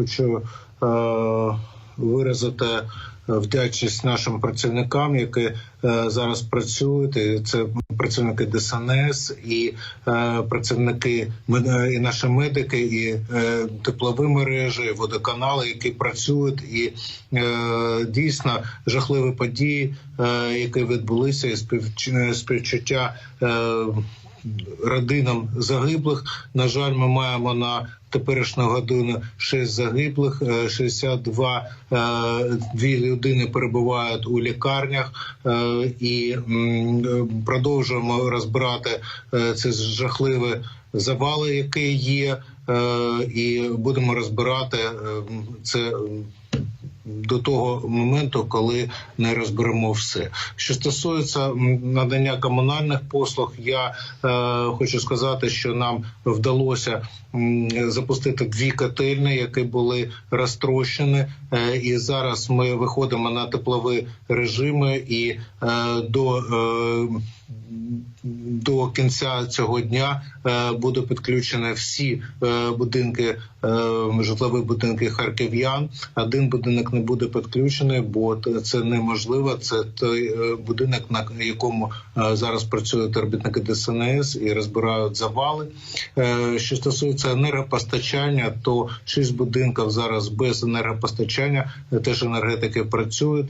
Хочу е, виразити вдячність нашим працівникам, які е, зараз працюють. І Це працівники ДСНС і е, працівники і наші медики, і е, теплові мережі, і водоканали, які працюють, і е, дійсно жахливі події, е, які відбулися, і співч- співчуття. Е, родинам загиблих. На жаль, ми маємо на теперішню годину 6 загиблих, е, 62 е, дві людини перебувають у лікарнях е, і е, продовжуємо розбирати е, ці жахливі завали, які є, е, і будемо розбирати е, це. До того моменту, коли не розберемо все, що стосується надання комунальних послуг, я е, хочу сказати, що нам вдалося м, запустити дві котельні, які були розтрощені, е, і зараз ми виходимо на теплові режими і е, до. Е, до кінця цього дня е, буде підключені всі е, будинки, е, житлові будинки харків'ян. Один будинок не буде підключений, бо це неможливо. Це той е, будинок, на якому е, зараз працюють робітники ДСНС і розбирають завали. Е, Що стосується енергопостачання, то шість будинків зараз без енергопостачання. Теж енергетики працюють,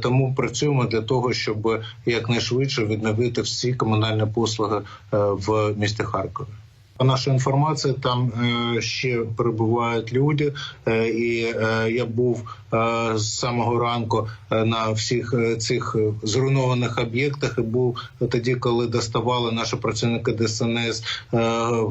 тому працюємо для того, щоб якнайшвидше відновити всі комунальні послуги в місті Харкові. По нашій інформації, там е, ще перебувають люди, е, і е, я був з самого ранку на всіх цих зруйнованих об'єктах. І був тоді, коли доставали наші працівники ДСНС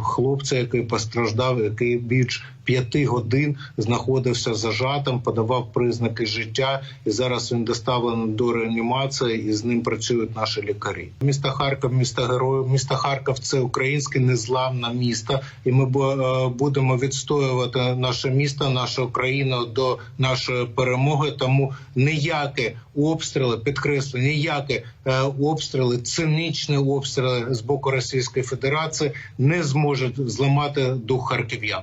хлопця, який постраждав, який більш п'яти годин знаходився зажатим, подавав признаки життя, і зараз він доставлений до реанімації, і з ним працюють наші лікарі. Місто Харків, місто героїв, місто Харків це українське незламне місто, і ми е, будемо відстоювати наше місто, нашу країну до нашої перемоги. Тому ніякі обстріли, підкреслю, ніякі е, обстріли, цинічні обстріли з боку Російської Федерації не зможуть зламати дух харків'ян.